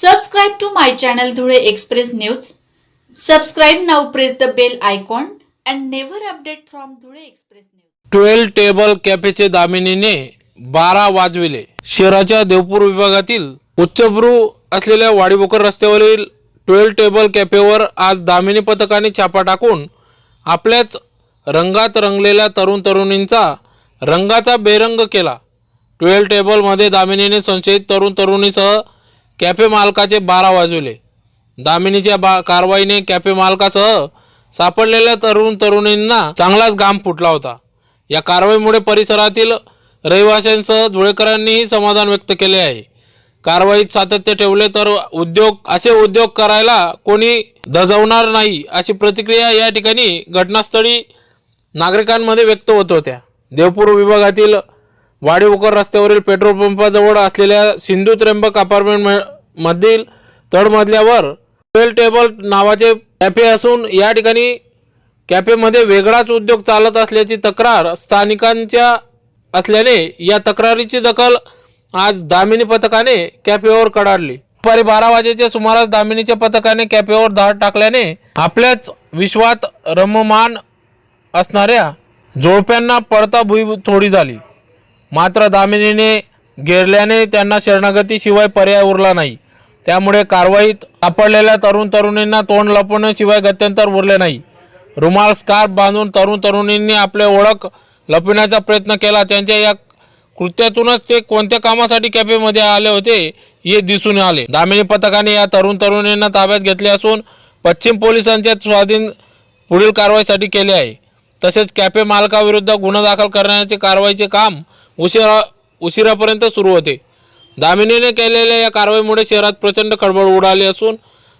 Subscribe to my channel Dhule express news subscribe now, press the bell icon and never update from Dhule express news twelve table कॅफेचे दामिनीने बारा वाजविले. शहराच्या देवपूर विभागातील उच्चभ्रू असलेल्या वाडीबोकर रस्त्यावरील ट्वेल्व टेबल कॅफेवर आज दामिनी पथकाने छापा टाकून आपल्याच रंगात रंगलेल्या तरुण तरुणींचा रंगाचा बेरंग केला. ट्वेल्व टेबलमध्ये दामिनीने संशयित तरुण तरुणीसह कॅफे मालकाचे बारा वाजविले. दामिनीच्या बा कारवाईने कॅफे मालकासह सापडलेल्या तरुण तरुणींना चांगलाच घाम फुटला होता. या कारवाईमुळे परिसरातील रहिवाशांसह धुळेकरांनीही समाधान व्यक्त केले आहे. कारवाईत सातत्य ठेवले तर उद्योग असे उद्योग करायला कोणी दजवणार नाही अशी प्रतिक्रिया या ठिकाणी घटनास्थळी नागरिकांमध्ये व्यक्त होत होत्या. देवपूर विभागातील वाडीवकर रस्त्यावरील पेट्रोल पंपाजवळ असलेल्या सिंधू त्र्यंबक अपार्टमेंट म- मधील तळमजल्यावर ट्वेल टेबल नावाचे कॅफे असून या ठिकाणी कॅफेमध्ये वेगळाच उद्योग चालत असल्याची तक्रार स्थानिकांच्या असल्याने या तक्रारीची दखल आज दामिनी पथकाने कॅफेवर कडाडली. दुपारी बारा वाजेच्या सुमारास दामिनीच्या पथकाने कॅफेवर धाड टाकल्याने आपल्याच विश्वात रममान असणाऱ्या जोडप्यांना पडता भुई थोडी झाली. मात्र दामिनीने घेरल्याने त्यांना शरणागतीशिवाय पर्याय उरला नाही. त्यामुळे कारवाईत सापडलेल्या तरुण तरुणींना तोंड लपवण्याशिवाय गत्यंतर उरले नाही. रुमाल स्कार्फ बांधून तरुण तरुणींनी आपले ओळख लपविण्याचा प्रयत्न केला. त्यांच्या या कृत्यातूनच ते कोणत्या कामासाठी कॅफेमध्ये आले होते हे दिसून आले. दामिनी पथकाने या तरुण तरुणींना ताब्यात घेतले असून पश्चिम पोलिसांच्या स्वाधीन पुढील कारवाईसाठी केले आहे. तसेच कॅफे मालकाविरुद्ध गुन्हा दाखल करण्याचे कारवाईचे काम उशिरा उशिरापर्यंत सुरू होते. दामिनीने केलेल्या या कारवाईमुळे शहरात प्रचंड खळबळ उडाली असून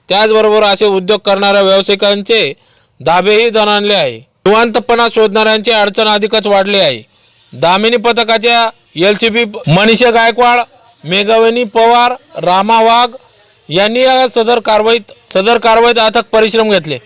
त्याचबरोबर असे उद्योग करणाऱ्या व्यावसायिकांचे दाबेही जणांले आहे. निवांतपणा शोधणाऱ्यांची अडचण अधिकच वाढली आहे. दामिनी पथकाच्या L C B Manisha Gaikwad मेघावनी Pawar Rama Wagh यांनी या सदर कारवाईत सदर कारवाईत अथक परिश्रम घेतले.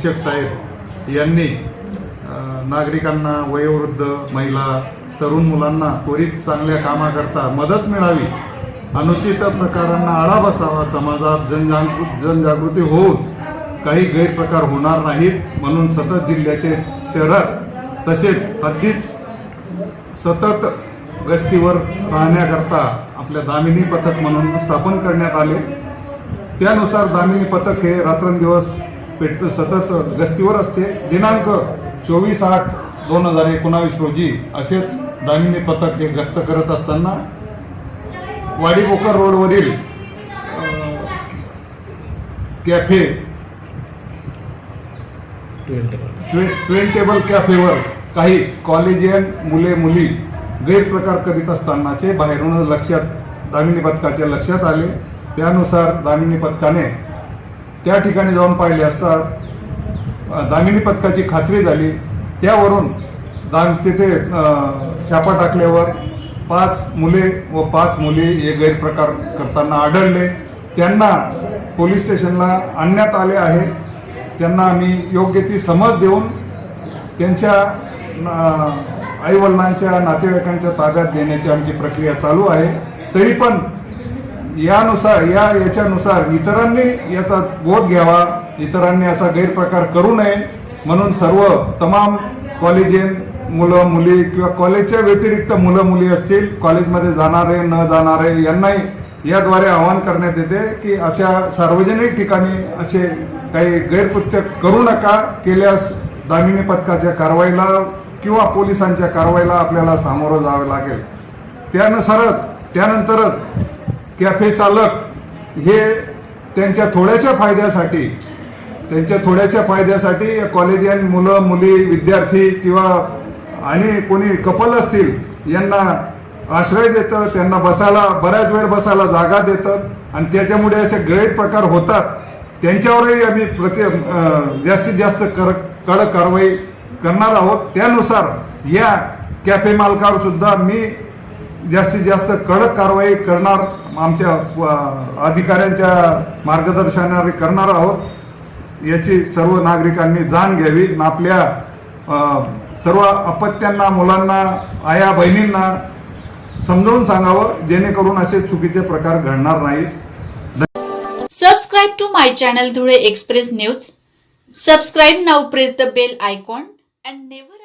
अधीक्षक साहेब यांनी नागरिकांना वयोवृद्ध महिला तरुण मुलांना त्वरित चांगल्या कामाकरता मदत मिळावी अनुचित प्रकारांना आळा बसावा समाजात जनजागृ जनजागृती होऊन काही गैरप्रकार होणार नाहीत म्हणून सतत जिल्ह्याचे शहरात तसेच हद्दीत सतत गस्तीवर राहण्याकरता आपल्या दामिनी पथक म्हणून स्थापन करण्यात आले. त्यानुसार दामिनी पथक हे रात्रंदिवस पेट्रोल सतत गस्तीवर असते. दिनांक चोवीस आठ दोन हजार एकोणावीस रोजी असेच दामिनी पथक हे गस्त करत असताना वाडीबोकर रोडवरील कॅफे ट्वेन टेबल कॅफेवर काही कॉलेजियन मुले मुली गैरप्रकार करीत असतानाचे बाहेरून लक्षात दामिनी पथकाच्या लक्षात आले. त्यानुसार दामिनी पथकाने त्या ठिकाणी जाऊन पाहिले असता दामिनी पथकाची खात्री झाली. त्यावरून दाम तिथे छापा टाकल्यावर पाच मुले व पाच मुली हे गैरप्रकार करताना आढळले. त्यांना पोलीस स्टेशनला आणण्यात आले आहे. त्यांना आम्ही योग्य ती समज देऊन त्यांच्या आईवडिलांच्या नातेवाईकांच्या ताब्यात देण्याची आमची प्रक्रिया चालू आहे. तरी पण यानुसार या याच्यानुसार इतरांनी याचा बोध घ्यावा इतरांनी असा गैरप्रकार करू नये म्हणून सर्व तमाम कॉलेजियन मुलं मुली किंवा कॉलेजच्या व्यतिरिक्त मुलं मुली असतील कॉलेजमध्ये जाणारे न जाणारे यांनाही याद्वारे आवाहन करण्यात येते की अशा सार्वजनिक ठिकाणी असे काही गैरकृत्य करू नका केल्यास दामिनी पथकाच्या कारवाईला किंवा पोलिसांच्या कारवाईला आपल्याला सामोरं जावं लागेल. त्यानुसारच त्यानंतरच कॅफे चालक हे त्यांच्या थोड्याशा फायद्यासाठी त्यांच्या थोड्याशा फायद्यासाठी कॉलेजियन मुलं मुली विद्यार्थी किंवा आणि कोणी कपल असतील यांना आश्रय देतं त्यांना बसायला बऱ्याच वेळ बसायला जागा देतात आणि त्याच्यामुळे असे गैरप्रकार होतात. त्यांच्यावरही आम्ही प्रति जास्तीत जास्त कर कडक कारवाई करणार आहोत. त्यानुसार या कॅफे मालकावर सुद्धा मी जास्तीत जास्त कडक कारवाई करणार आमच्या अधिकाऱ्यांच्या मार्गदर्शनाने करणार आहोत. याची सर्व नागरिकांनी जाण घ्यावी. आपल्या सर्व अपत्यांना मुलांना आया बहिणींना समजावून सांगावं. जेणेकरून असे चुकीचे प्रकार घडणार नाहीत. Subscribe to my channel Dhule express news subscribe now press the bell icon and never